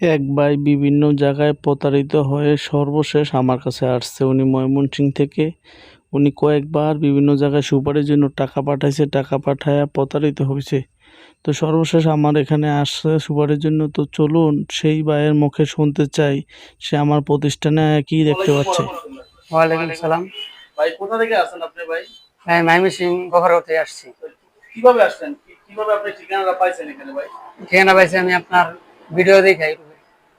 এক ভাই বিভিন্ন জায়গায় প্রতারিত হয়ে সর্বশেষ আমার কাছে আসছে। উনি ময়মনসিং থেকে। উনি কয়েকবার বিভিন্ন জায়গায় সুপারির জন্য টাকা পাঠাইছে টাকা পাঠায়া প্রতারিত হয়েছে তো সর্বশেষ আমার এখানে আসছে সুপারির জন্য। তো চলুন সেই ভাইয়ের মুখে শুনতে চাই। সে আমার প্রতিষ্ঠানে কি দেখতে পাচ্ছে? ওয়ালাইকুম সালাম। ভাই কোথা থেকে আসেন আপনি ভাই? আমি মাইমি সিং গোহরগাঁও আসছি কীভাবে আসছেন? কীভাবে আপনি ঠিকানাটা পাইছেন এখানে ভাই? ঠিকানা পাইছি আমি আপনার ভিডিও দেখাই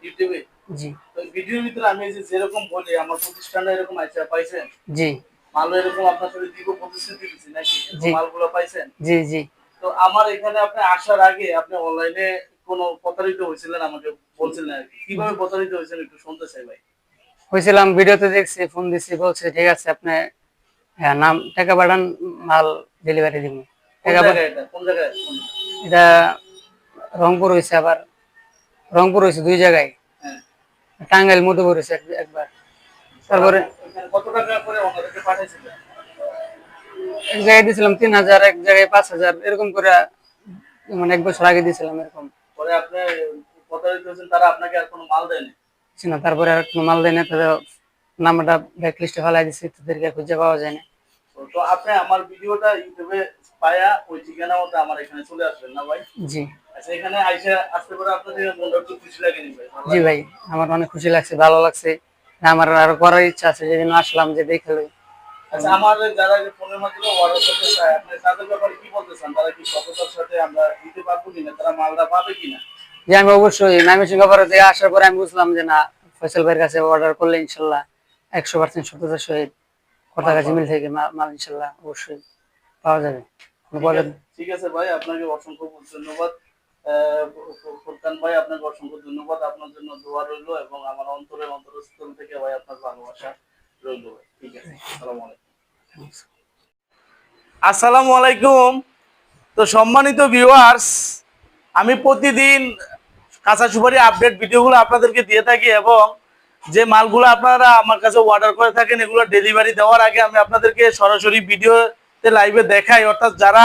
ইউটিউবে? জি। তো ভিডিওর ভিতরে আমি যে যেরকম বলি আমার প্রতিষ্ঠানে এরকম আইসা পাইছেন? জি। মাল এরকম আপনার সাথে দিব প্রতিশ্রুতি দিচ্ছি নাকি। মালগুলো পাইছেন? জি জি। তো আমার এখানে আপনি আসার আগে আপনি অনলাইনে কোনো প্রতারিত হয়েছিলেন আমাকে বলছিলেন আর কি। কীভাবে প্রতারিত হয়েছেন একটু শুনতে চাই ভাই। হয়েছিলাম ভিডিওতে দেখছি ফোন দিছি বলছে ঠিক আছে আপনি হ্যাঁ নাম টাকা পাঠান মাল ডেলিভারি দিব। টাকা এটা? রংপুর হয়েছে আবার। রংপুর হয়েছে দুই জায়গায়। হ্যাঁ। টাঙ্গাইল মধুপুর হয়েছে একবার। তারপরে এক জায়গায় দিয়েছিলাম তিন হাজার এক জায়গায় পাঁচ হাজার এরকম করে মানে এক বছর আগে দিয়েছিলাম এরকম। পরে আপনি তারা আপনাকে আর কোনো মাল দেয়নি? না তারপরে আর কোনো মাল দেয় না তাদের নাম্বারটা ব্যাক লিস্টে ফেলাই দিচ্ছি তাদেরকে খুঁজে পাওয়া যায় না তো- তো আপনি আমার ভিডিওটা ইউটিউবে পায়া ওই ঠিকানা মতো আমার এখানে চলে আসবেন না ভাই? জি। আচ্ছা জি ভাই আমার অনেক খুশি লাগছে ভালো লাগছে। আমার আরও করার ইচ্ছা আছে যেদিন আসলাম যে দেখে লই। আচ্ছা আমার যারা ফোনের মাধ্যমে অর্ডার করতে চায় আপনি তাদের ব্যাপারে কি বলতে চান? তারা কি সততার সাথে আমরা দিতে পারব কিনা? তারা মালটা পাবে কিনা? যে আমি অবশ্যই নাইমেশিং খবরে দিয়ে আসার পরে আমি বুঝলাম যে না ফয়সাল ভাইয়ের কাছে অর্ডার করলে ইনশাল্লাহ একশো পার্সেন্ট সত্যতার সহিত কথা কাছে মিল থেকে মাল ইনশাল্লাহ অবশ্যই পাওয়া যাবে। কোনো ঠিক আছে ভাই আপনাকে অসংখ্য ধন্যবাদ। ভাই, আপনাকে অসংখ্য ধন্যবাদ। আপনার জন্য দোয়া রইল এবং আমার অন্তরস্থল থেকে ভাই আপনার ভালোবাসা রইল। ঠিক আছে, আসসালামু আলাইকুম। আসসালামু আলাইকুম। তো সম্মানিত ভিউয়ার্স আমি প্রতিদিন কাঁচা সুপারি আপডেট ভিডিওগুলো আপনাদেরকে দিয়ে থাকি এবং যে মালগুলো আপনারা আমার কাছে অর্ডার করে থাকেন, এগুলো ডেলিভারি দেওয়ার আগে আমি আপনাদেরকে সরাসরি ভিডিওতে লাইভে দেখাই। অর্থাৎ যারা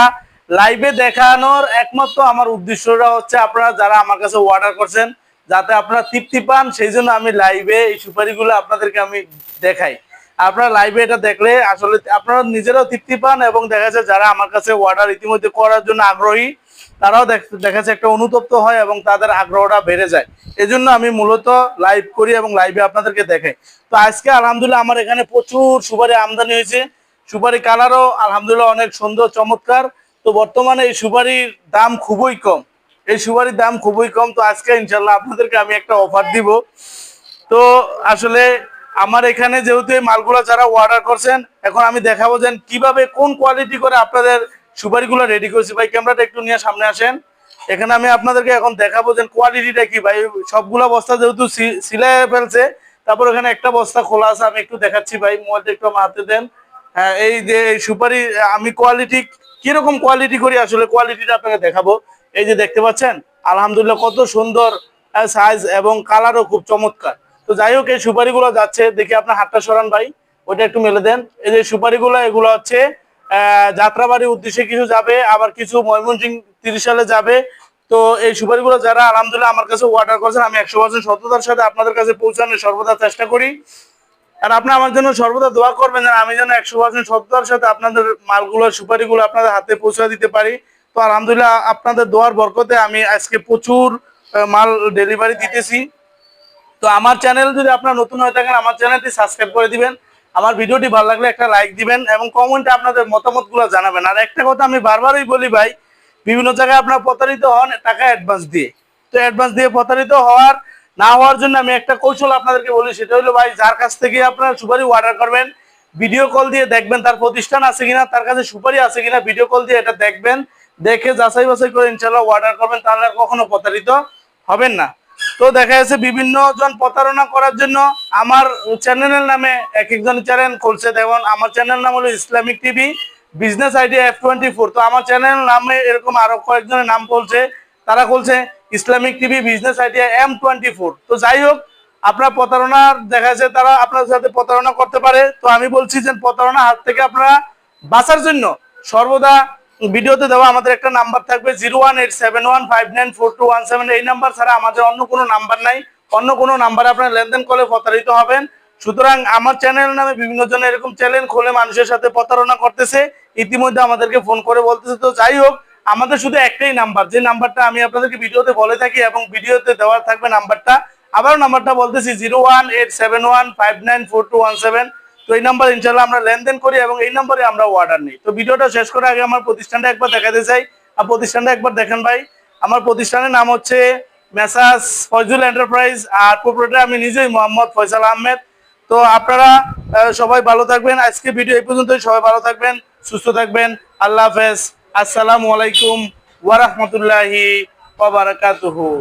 লাইভে দেখানোর একমাত্র আমার উদ্দেশ্যটা হচ্ছে আপনারা যারা আমার কাছে অর্ডার করছেন, যাতে আপনারা তৃপ্তি পান, সেই জন্য আমি লাইভে এই সুপারিগুলো আপনাদেরকে আমি দেখাই। আপনারা লাইভে এটা দেখলে আসলে আপনারা নিজেরাও তৃপ্তি পান এবং দেখা যারা আমার কাছে অর্ডার ইতিমধ্যে করার জন্য আগ্রহী, তারাও দেখ- দেখা যাচ্ছে একটা অনুতপ্ত হয় এবং তাদের আগ্রহটা বেড়ে যায়। এজন্য আমি মূলত লাইভ করি এবং লাইভে আপনাদেরকে দেখাই। তো আজকে আলহামদুলিল্লাহ আমার এখানে প্রচুর সুপারি আমদানি হয়েছে। সুপারি কালারও আলহামদুলিল্লাহ অনেক সুন্দর, চমৎকার। তো বর্তমানে এই সুপারির দাম খুবই কম। এই সুপারির দাম খুবই কম, তো আজকে ইনশাল্লাহ আপনাদেরকে আমি একটা অফার দিব। তো আসলে আমার এখানে যেহেতু এই মালগুলো যারা অর্ডার করছেন, এখন আমি দেখাবো যে কীভাবে কোন কোয়ালিটি করে আপনাদের সুপারিগুলো রেডি করছি। ভাই ক্যামেরাটা একটু নিয়ে সামনে আসেন। এখানে আমি আপনাদেরকে এখন দেখাবো যে কোয়ালিটিটা কি। ভাই, সবগুলা বস্তা যেহেতু সিলাই ফেলছে, তারপর এখানে একটা বস্তা খোলা আছে, আমি একটু দেখাচ্ছি। ভাই, মোবাইলটা একটু আমার হাতে দেন। হ্যাঁ এই যে সুপারি, আমি কোয়ালিটি কীরকম কোয়ালিটি করি আসলে কোয়ালিটিটা আপনাকে দেখাবো। এই যে দেখতে পাচ্ছেন, আলহামদুলিল্লাহ কত সুন্দর সাইজ এবং কালারও খুব চমৎকার। তো যাই হোক, এই সুপারিগুলো যাচ্ছে, দেখি আপনার হাতটা সরান ভাই ওটা একটু মেলে দেন। এই যে সুপারিগুলো, এগুলো হচ্ছে যাত্রাবাড়ির উদ্দেশ্যে কিছু যাবে, আবার কিছু ময়মনসিং তিরিশ সালে যাবে। তো এই সুপারিগুলো যারা আলহামদুলিল্লাহ আমার কাছে অর্ডার করেছেন, আমি একশো পার্সেন্ট সততার সাথে আপনাদের কাছে পৌঁছানোর সর্বদা চেষ্টা করি। আর আপনি আমার জন্য সর্বদা দোয়া করবেন যেন আমি যেন একশো পার্সেন্ট সততার সাথে আপনাদের মালগুলো, সুপারিগুলো আপনাদের হাতে পৌঁছে দিতে পারি। তো আলহামদুলিল্লাহ আপনাদের দোয়ার বরকতে আমি আজকে প্রচুর মাল ডেলিভারি দিতেছি। তো আমার চ্যানেল যদি আপনার নতুন হয়ে থাকেন, আমার চ্যানেলটি সাবস্ক্রাইব করে দিবেন। আমার ভিডিওটি ভালো লাগলে একটা লাইক দিবেন এবং কমেন্টে আপনাদের মতামতগুলো জানাবেন। আর একটা কথা আমি বারবারই বলি ভাই, বিভিন্ন জায়গায় আপনার প্রতারিত হন টাকা অ্যাডভান্স দিয়ে। তো অ্যাডভান্স দিয়ে প্রতারিত হওয়ার না হওয়ার জন্য আমি একটা কৌশল আপনাদেরকে বলি, সেটা হলো ভাই, যার কাছ থেকে আপনার সুপারি অর্ডার করবেন ভিডিও কল দিয়ে দেখবেন তার প্রতিষ্ঠান আছে কিনা, তার কাছে সুপারি আছে কিনা ভিডিও কল দিয়ে এটা দেখবেন, দেখে যাচাই বাছাই করে ইনশাল্লাহ অর্ডার করবেন, তাহলে আর কখনো প্রতারিত হবেন না। তো দেখা যাচ্ছে বিভিন্ন জন প্রতারণা করার জন্য আমার চ্যানেলের নামে এক একজন চ্যানেল খুলছে। যেমন আমার চ্যানেল নাম হলো Islamic TV business idea F twenty four তো আমার চ্যানেল নামে এরকম আরও কয়েকজনের নাম বলছে তারা বলছে Islamic TV business idea M twenty four. তো যাই হোক, আপনার প্রতারণার দেখা যাচ্ছে তারা আপনার সাথে প্রতারণা করতে পারে। তো আমি বলছি যে প্রতারণা হাত থেকে আপনারা বাঁচার জন্য সর্বদা ভিডিওতে দেওয়া আমাদের একটা নাম্বার থাকবে zero one eight seven one five nine four two one seven. এই নাম্বার ছাড়া আমাদের অন্য কোনো নাম্বার নাই। অন্য কোনো নাম্বারে আপনার লেনদেন করলে প্রতারিত হবেন। সুতরাং আমার চ্যানেল নামে বিভিন্ন জন এরকম চ্যানেল খুলে মানুষের সাথে প্রতারণা করতেছে। ইতিমধ্যে আমাদেরকে ফোন করে বলতেছে। তো যাই হোক আমাদের শুধু একটাই নাম্বার, যে নাম্বারটা আমি আপনাদেরকে ভিডিওতে বলে থাকি এবং ভিডিওতে দেওয়া থাকবে নাম্বারটা, আবারও নাম্বারটা বলতেছি zero one eight seven one five nine four two one seven তো এই নাম্বার ইনশাল্লাহ আমরা লেনদেন করি এবং এই নম্বরে আমরা অর্ডার নিই। তো ভিডিওটা শেষ করে আগে আমার প্রতিষ্ঠানটা একবার দেখাতে চাই। আর প্রতিষ্ঠানটা একবার দেখেন ভাই, আমার প্রতিষ্ঠানের নাম হচ্ছে মেসাস ফয়জুল এন্টারপ্রাইজ আর প্রোপ্রাইটার আমি নিজেই মোহাম্মদ ফয়সাল আহমেদ। তো আপনারা সবাই ভালো থাকবেন। আজকে ভিডিও এই পর্যন্তই। সবাই ভালো থাকবেন, সুস্থ থাকবেন। আল্লাহ হাফেজ। আসসালামু আলাইকুম ওয়া রাহমাতুল্লাহি ওয়া বারাকাতুহু।